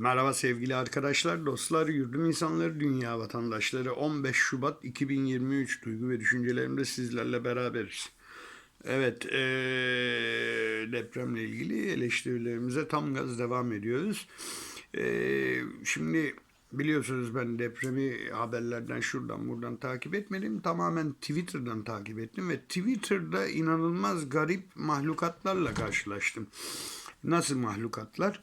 Merhaba sevgili arkadaşlar, dostlar, yurdum insanları, dünya vatandaşları. 15 Şubat 2023 duygu ve düşüncelerimde sizlerle beraberiz. Evet, eee, depremle ilgili eleştirilerimize tam gaz devam ediyoruz. Eee, şimdi biliyorsunuz ben depremi haberlerden şuradan buradan takip etmedim. Tamamen Twitter'dan takip ettim ve Twitter'da inanılmaz garip mahlukatlarla karşılaştım. Nasıl mahlukatlar?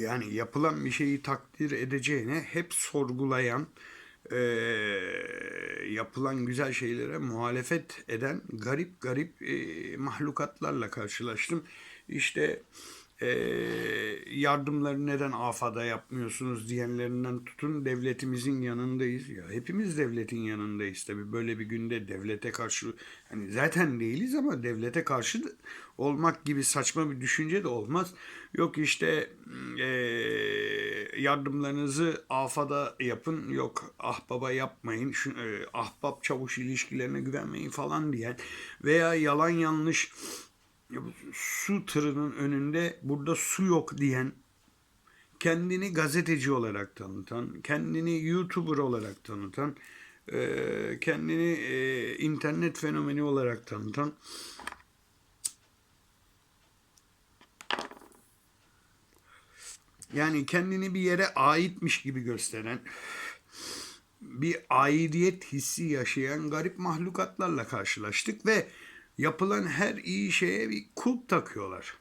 Yani yapılan bir şeyi takdir edeceğine hep sorgulayan, eee, yapılan güzel şeylere muhalefet eden garip garip eee, mahlukatlarla karşılaştım. İşte eee, yardımları neden AFA'da yapmıyorsunuz diyenlerinden tutun devletimizin yanındayız. Ya hepimiz devletin yanındayız tabii böyle bir günde devlete karşı hani zaten değiliz ama devlete karşı olmak gibi saçma bir düşünce de olmaz. Yok işte eee, yardımlarınızı AFA'da yapın yok ahbaba yapmayın şu, eee, ahbap çavuş ilişkilerine güvenmeyin falan diyen veya yalan yanlış su tırının önünde burada su yok diyen kendini gazeteci olarak tanıtan, kendini YouTuber olarak tanıtan, kendini internet fenomeni olarak tanıtan yani kendini bir yere aitmiş gibi gösteren bir aidiyet hissi yaşayan garip mahlukatlarla karşılaştık ve yapılan her iyi şeye bir kulp takıyorlar.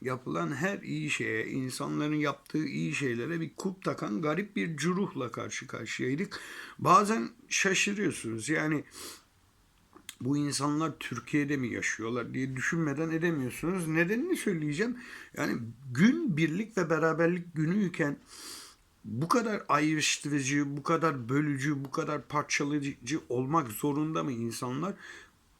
Yapılan her iyi şeye, insanların yaptığı iyi şeylere bir kulp takan garip bir curuhla karşı karşıyaydık. Bazen şaşırıyorsunuz. Yani bu insanlar Türkiye'de mi yaşıyorlar diye düşünmeden edemiyorsunuz. Nedenini söyleyeceğim. Yani gün birlik ve beraberlik günüyken bu kadar ayrıştırıcı, bu kadar bölücü, bu kadar parçalayıcı olmak zorunda mı insanlar?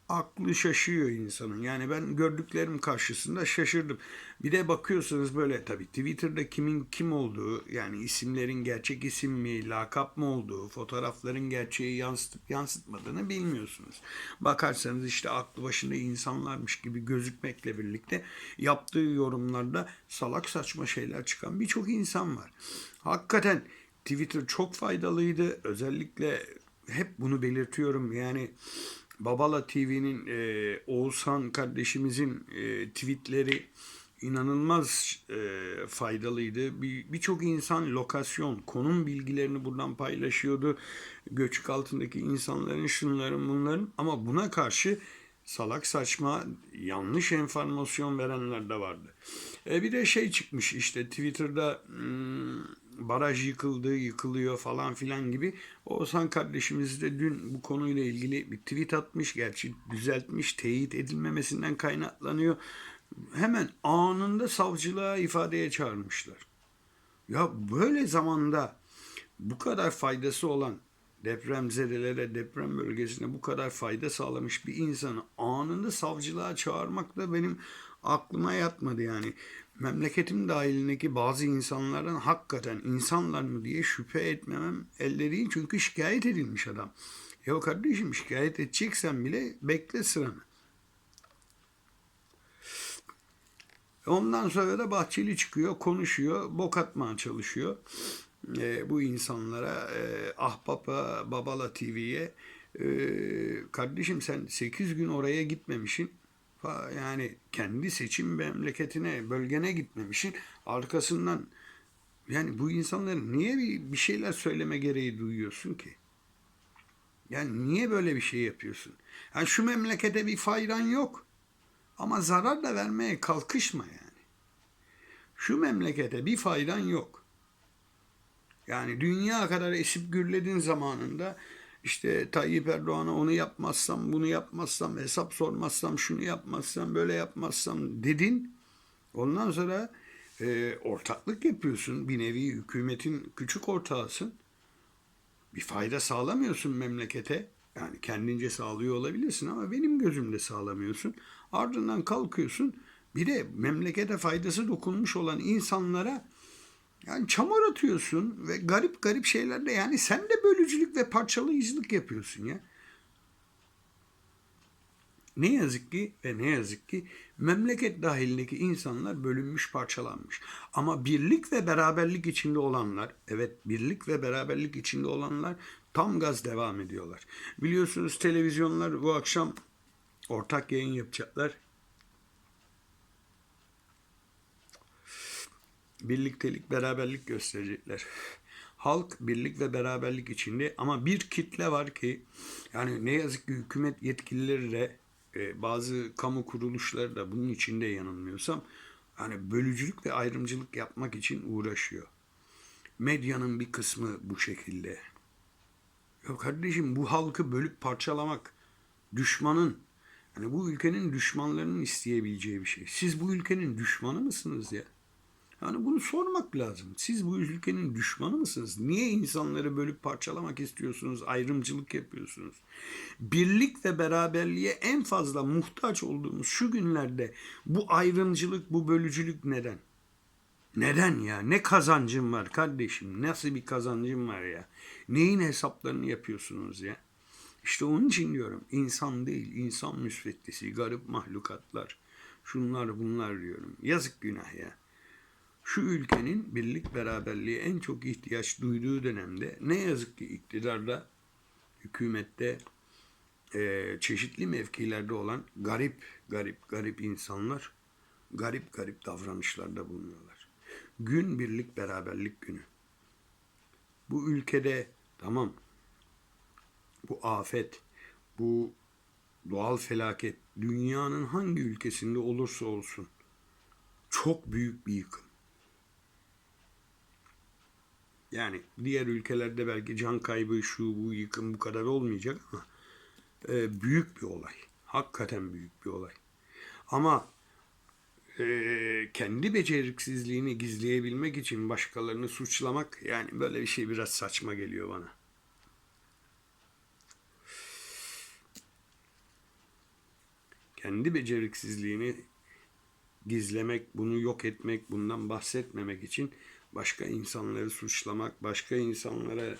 Aklı şaşıyor insanın. Yani ben gördüklerim karşısında şaşırdım. Bir de bakıyorsunuz böyle tabii Twitter'da kimin kim olduğu, yani isimlerin gerçek isim mi, lakap mı olduğu, fotoğrafların gerçeği yansıtıp yansıtmadığını bilmiyorsunuz. Bakarsanız işte aklı başında insanlarmış gibi gözükmekle birlikte yaptığı yorumlarda salak saçma şeyler çıkan birçok insan var. Hakikaten Twitter çok faydalıydı. Özellikle hep bunu belirtiyorum. Yani Babala TV'nin e, Oğuzhan kardeşimizin e, tweetleri inanılmaz e, faydalıydı. Bir- Birçok insan lokasyon, konum bilgilerini buradan paylaşıyordu. Göçük altındaki insanların, şunların, bunların ama buna karşı salak saçma yanlış enformasyon verenler de vardı. E, bir de şey çıkmış işte Twitter'da hmm, baraj yıkıldı, yıkılıyor falan filan gibi. Oğuzhan kardeşimiz de dün bu konuyla ilgili bir tweet atmış. Gerçi düzeltmiş, teyit edilmemesinden kaynaklanıyor. Hemen anında savcılığa ifadeye çağırmışlar. Ya böyle zamanda bu kadar faydası olan depremzedelere, deprem bölgesine bu kadar fayda sağlamış bir insanı anında savcılığa çağırmak da benim aklıma yatmadı yani. Memleketim dahilindeki bazı insanlardan hakikaten insanlar mı diye şüphe etmemem elde değil. Çünkü şikayet edilmiş adam. Ya kardeşim şikayet edeceksen bile bekle sıranı. Ondan sonra da Bahçeli çıkıyor, konuşuyor, bok atmaya çalışıyor. E, bu insanlara, e, Ahbap'a, Babala TV'ye e, kardeşim sen 8 gün oraya gitmemişsin. Yani kendi seçim memleketine, bölgene gitmemişsin. Arkasından yani bu insanların niye bir, bir şeyler söyleme gereği duyuyorsun ki? Yani niye böyle bir şey yapıyorsun? Yani şu memlekete bir faydan yok. Ama zarar da vermeye kalkışma yani. Şu memlekete bir faydan yok. Yani dünya kadar esip gürledin zamanında işte Tayyip Erdoğan'a onu yapmazsam, bunu yapmazsam, hesap sormazsam, şunu yapmazsam, böyle yapmazsam dedin. Ondan sonra e, ortaklık yapıyorsun. Bir nevi hükümetin küçük ortağısın. Bir fayda sağlamıyorsun memlekete. Yani kendince sağlıyor olabilirsin ama benim gözümde sağlamıyorsun. Ardından kalkıyorsun. Bir de memlekete faydası dokunmuş olan insanlara yani çamur atıyorsun ve garip garip şeylerle yani sen de bölücülük ve parçalayıcılık yapıyorsun ya. ne yazık ki ve ne yazık ki memleket dahilindeki insanlar bölünmüş, parçalanmış. Ama birlik ve beraberlik içinde olanlar, evet birlik ve beraberlik içinde olanlar tam gaz devam ediyorlar. Biliyorsunuz televizyonlar bu akşam ortak yayın yapacaklar. Birliktelik, beraberlik gösterecekler. Halk birlik ve beraberlik içinde ama bir kitle var ki yani ne yazık ki hükümet yetkilileri de e, bazı kamu kuruluşları da bunun içinde yanılmıyorsam hani bölücülük ve ayrımcılık yapmak için uğraşıyor. Medyanın bir kısmı bu şekilde. Ya kardeşim bu halkı bölüp parçalamak düşmanın yani bu ülkenin düşmanlarının isteyebileceği bir şey. Siz bu ülkenin düşmanı mısınız ya? Yani bunu sormak lazım. Siz bu ülkenin düşmanı mısınız? Niye insanları bölüp parçalamak istiyorsunuz? Ayrımcılık yapıyorsunuz. Birlik ve beraberliğe en fazla muhtaç olduğumuz şu günlerde bu ayrımcılık, bu bölücülük neden? Neden ya? Ne kazancım var kardeşim? Nasıl bir kazancım var ya? Neyin hesaplarını yapıyorsunuz ya? İşte onun için diyorum insan değil, insan müsveddesi, garip mahlukatlar. Şunlar bunlar diyorum. Yazık günah ya şu ülkenin birlik beraberliğe en çok ihtiyaç duyduğu dönemde ne yazık ki iktidarda, hükümette, e, çeşitli mevkilerde olan garip, garip, garip insanlar garip garip davranışlarda bulunuyorlar. Gün birlik beraberlik günü. Bu ülkede tamam bu afet, bu doğal felaket dünyanın hangi ülkesinde olursa olsun çok büyük bir yıkım. Yani diğer ülkelerde belki can kaybı, şu bu yıkım bu kadar olmayacak ama e, büyük bir olay. Hakikaten büyük bir olay. Ama e, kendi beceriksizliğini gizleyebilmek için başkalarını suçlamak yani böyle bir şey biraz saçma geliyor bana. Kendi beceriksizliğini gizlemek, bunu yok etmek, bundan bahsetmemek için başka insanları suçlamak, başka insanlara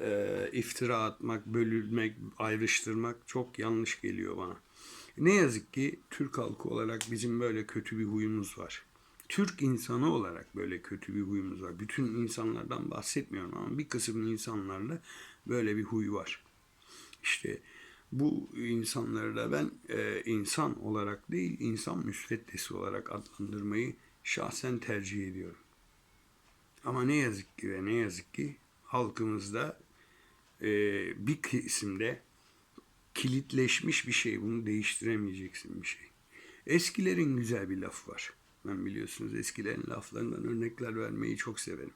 e, iftira atmak, bölünmek, ayrıştırmak çok yanlış geliyor bana. Ne yazık ki Türk halkı olarak bizim böyle kötü bir huyumuz var. Türk insanı olarak böyle kötü bir huyumuz var. Bütün insanlardan bahsetmiyorum ama bir kısım insanlarda böyle bir huy var. İşte bu insanları da ben e, insan olarak değil, insan müsveddesi olarak adlandırmayı şahsen tercih ediyorum. Ama ne yazık ki ve ne yazık ki halkımızda e, bir kesimde kilitleşmiş bir şey. Bunu değiştiremeyeceksin bir şey. Eskilerin güzel bir laf var. Ben biliyorsunuz eskilerin laflarından örnekler vermeyi çok severim.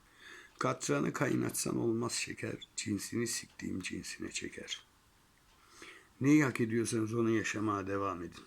Katranı kaynatsan olmaz şeker, cinsini siktiğim cinsine çeker. Neyi hak ediyorsanız onu yaşamaya devam edin.